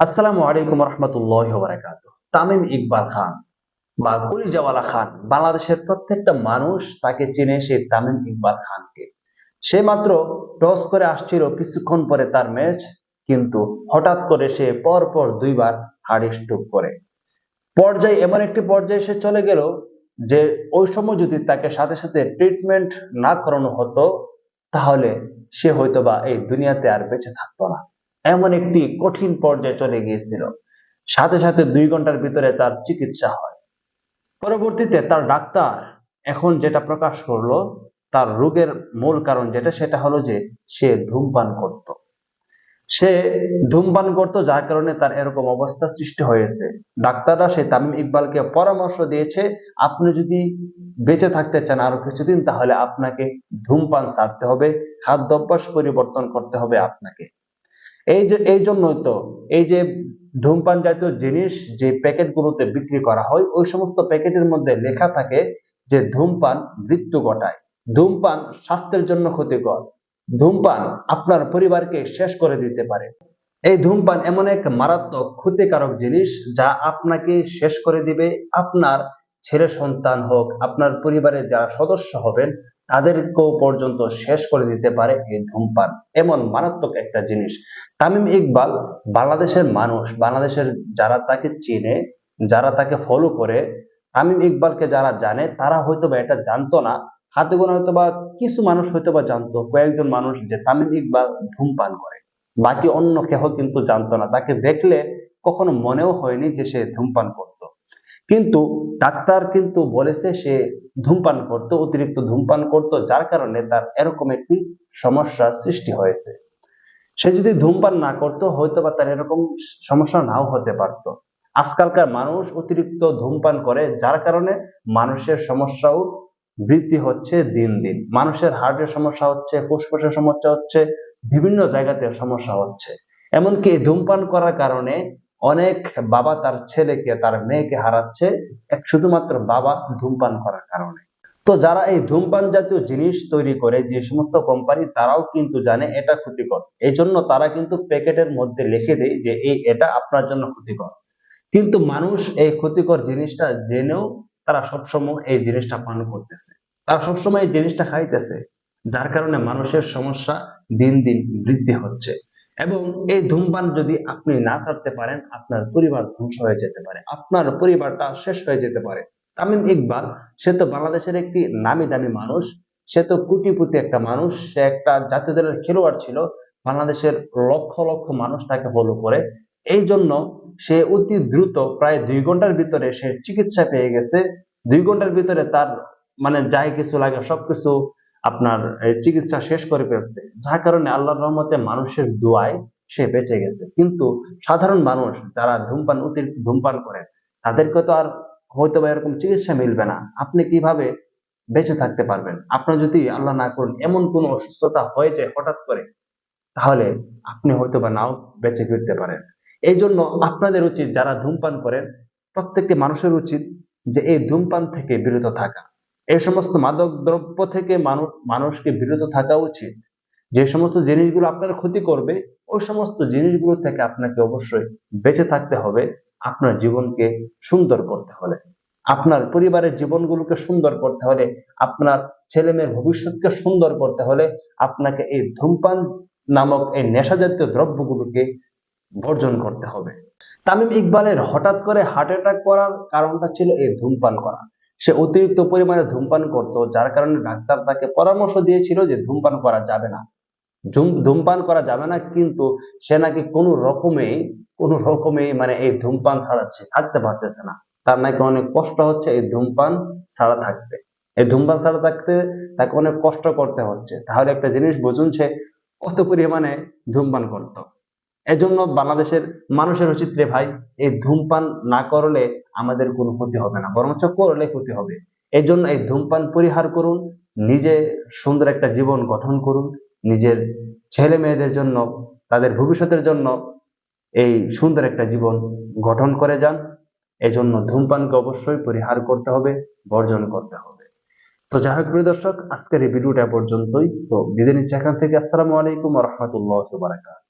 আসসালামু আলাইকুম রহমতুল্লাহ বারাকাত তামিম ইকবাল খান বা কলিজাওয়ালা খান, বাংলাদেশের প্রত্যেকটা মানুষ তাকে চেনে সেই তামিম ইকবাল খানকে। সে মাত্র টস করে আসছিল কিছুক্ষণ পরে তার ম্যাচ, কিন্তু হঠাৎ করে সে পর পর দুইবার হার্ড স্ট্রোক করে। পর্যায়ে এমন একটি পর্যায়ে সে চলে গেল যে ওই সময় যদি তাকে সাথে সাথে ট্রিটমেন্ট না করানো হতো, তাহলে সে হয়তোবা এই দুনিয়াতে আর বেঁচে থাকতো না। এমন একটি কঠিন পর্যায়ে চলে গিয়েছিল। সাথে সাথে দুই ঘণ্টার ভিতরে তার চিকিৎসা হয়। পরবর্তীতে তার ডাক্তার এখন যেটা প্রকাশ করল, তার রোগের মূল কারণ যেটা, সেটা হলো যে সে ধূমপান করত। সে ধূমপান করত যার কারণে তার এরকম অবস্থা সৃষ্টি হয়েছে। ডাক্তাররা সে তামিম ইকবালকে পরামর্শ দিয়েছে, আপনি যদি বেঁচে থাকতে চান আরও কিছুদিন, তাহলে আপনাকে ধূমপান ছাড়তে হবে, খাদ্যাভ্যাস পরিবর্তন করতে হবে আপনাকে। এই যে, এই জন্যই তো, এই যে ধূমপান জাতীয় জিনিস যে প্যাকেটগুলোতে বিক্রি করা হয়, ওই সমস্ত প্যাকেটের মধ্যে লেখা থাকে যে ধূমপান মৃত্যু ঘটায়। ধূমপান স্বাস্থ্যের জন্য ক্ষতিকর। ধূমপান আপনার পরিবারকে শেষ করে দিতে পারে। এই ধূমপান এমন এক মারাত্মক ক্ষতিকারক জিনিস যা আপনাকে শেষ করে দিবে। আপনার ছেলে সন্তান হোক, আপনার পরিবারের যারা সদস্য হবেন তাদেরকেও পর্যন্ত শেষ করে দিতে পারে এই ধূমপান। এমন মারাত্মক একটা জিনিস। তামিম ইকবাল বাংলাদেশের মানুষ, বাংলাদেশের যারা তাকে চিনে, যারা তাকে ফলো করে, তামিম ইকবালকে যারা জানে, তারা হয়তো বা এটা জানতো না। হাতে গোনা হয়তো বা কিছু মানুষ হয়তো বা জানতো, কয়েকজন মানুষ যে তামিম ইকবাল ধূমপান করে। বাকি অন্য কেহ কিন্তু জানতো না। তাকে দেখলে কখনো মনেও হয়নি যে সে ধূমপান করত কিন্তু ডাক্তার কিন্তু বলেছে সে ধূমপান করত, অতিরিক্ত ধূমপান করত, যার কারণে তার এরকম একটি সমস্যার সৃষ্টি হয়েছে। সে যদি ধূমপান না করতো হয়তো বা তার এরকম সমস্যা নাও হতে পারত। আজকালকার মানুষ অতিরিক্ত ধূমপান করে, যার কারণে মানুষের সমস্যাও বৃদ্ধি হচ্ছে দিন দিন। মানুষের হার্টের সমস্যা হচ্ছে, ফুসফুসের সমস্যা হচ্ছে, বিভিন্ন জায়গাতে সমস্যা হচ্ছে। এমনকি ধূমপান করার কারণে অনেক বাবা তার ছেলেকে, তার মেয়েকে হারাচ্ছে এক শুধুমাত্র বাবা ধূমপান করার কারণে। তো যারা এই ধূমপান জাতীয় জিনিস তৈরি করে, যে সমস্ত কোম্পানি, তারাও কিন্তু জানে এটা ক্ষতিকর। এই জন্য তারা কিন্তু প্যাকেটের মধ্যে লিখে দেয় যে এই, এটা আপনার জন্য ক্ষতিকর। কিন্তু মানুষ এই ক্ষতিকর জিনিসটা জেনেও তারা সবসময় এই জিনিসটা পান করতেছে। তারা সবসময় এই জিনিসটা খাইতেছে, যার কারণে মানুষের সমস্যা দিন দিন বৃদ্ধি হচ্ছে। এবং এই ধূমপান যদি আপনি না ছাড়তে পারেন, আপনার পরিবার ধ্বংস হয়ে যেতে পারে, আপনার পরিবারটা শেষ হয়ে যেতে পারে। তামিম ইকবাল, সে তো বাংলাদেশের একটি নামি দামি মানুষ, সে তো কোটিপতি একটা মানুষ, সে একটা জাতীয় দলের খেলোয়াড় ছিল, বাংলাদেশের লক্ষ লক্ষ মানুষ তাকে ফলো করে। এই জন্য সে অতি দ্রুত প্রায় দুই ঘণ্টার ভিতরে সে চিকিৎসা পেয়ে গেছে। দুই ঘণ্টার ভিতরে তার মানে যাই কিছু লাগে সবকিছু আপনার চিকিৎসা শেষ করে ফেলছে। যার কারণে আল্লাহর রহমতে মানুষের দোয়ায় সে বেঁচে গেছে। কিন্তু সাধারণ মানুষ যারা ধূমপান অতিরিক্ত ধূমপান করে, তাদেরকে তো আর হয়তো বা এরকম চিকিৎসা মিলবে না। আপনি কীভাবে বেঁচে থাকতে পারবেন? আপনার যদি আল্লাহ না করুন, এমন কোন অসুস্থতা হয়ে যায় হঠাৎ করে, তাহলে আপনি হয়তো বা নাও বেঁচে ফিরতে পারেন। এই জন্য আপনাদের উচিত যারা ধূমপান করেন, প্রত্যেকটি মানুষের উচিত যে এই ধূমপান থেকে বিরত থাকা। এই সমস্ত মাদক দ্রব্য থেকে মানুষ মানুষকে বিরত থাকা উচিত। যে সমস্ত জিনিসগুলো আপনার ক্ষতি করবে, ওই সমস্ত জিনিসগুলো থেকে আপনাকে অবশ্যই বেঁচে থাকতে হবে, আপনার জীবনকে সুন্দর করতে হলে। আপনার পরিবারের জীবনগুলোকে সুন্দর করতে হলে, আপনার ছেলে মেয়ের ভবিষ্যৎকে সুন্দর করতে হলে আপনাকে এই ধূমপান নামক এই নেশা জাতীয় দ্রব্যগুলোকে বর্জন করতে হবে। তামিম ইকবালের হঠাৎ করে হার্ট অ্যাটাক করার কারণটা ছিল এই ধূমপান করা। সে অতিরিক্ত পরিমাণে ধূমপান করত, যার কারণে ডাক্তার তাকে পরামর্শ দিয়েছিল যে ধূমপান করা যাবে না। ধূমপান করা যাবে না, কিন্তু সে নাকি কোনো রকমেই কোনো রকমে মানে এই ধূমপান ছাড়াচ্ছে থাকতে পারতেছে না। তার নাকি অনেক কষ্ট হচ্ছে, এই ধূমপান ছাড়া থাকতে। এই ধূমপান ছাড়া থাকতে তাকে অনেক কষ্ট করতে হচ্ছে। তাহলে একটা জিনিস বুঝুন সে কত পরিমাণে ধূমপান করত। এজন্য বাংলাদেশের মানুষের উচিত রে ভাই, এই ধূমপান না করলে আমাদের কোনো ক্ষতি হবে না, বরঞ্চ করলে ক্ষতি হবে। এই জন্য এই ধূমপান পরিহার করুন, নিজে সুন্দর একটা জীবন গঠন করুন, নিজের ছেলে মেয়েদের জন্য, তাদের ভবিষ্যতের জন্য এই সুন্দর একটা জীবন গঠন করে যান। এজন্য ধূমপানকে অবশ্যই পরিহার করতে হবে, বর্জন করতে হবে। তো যাই হোক দর্শক, আজকের এই ভিডিওটা পর্যন্তই। তো বিদায় নিচ্ছি এখান থেকে। আসসালামু আলাইকুম রহমতুল্লাহ বারাকাত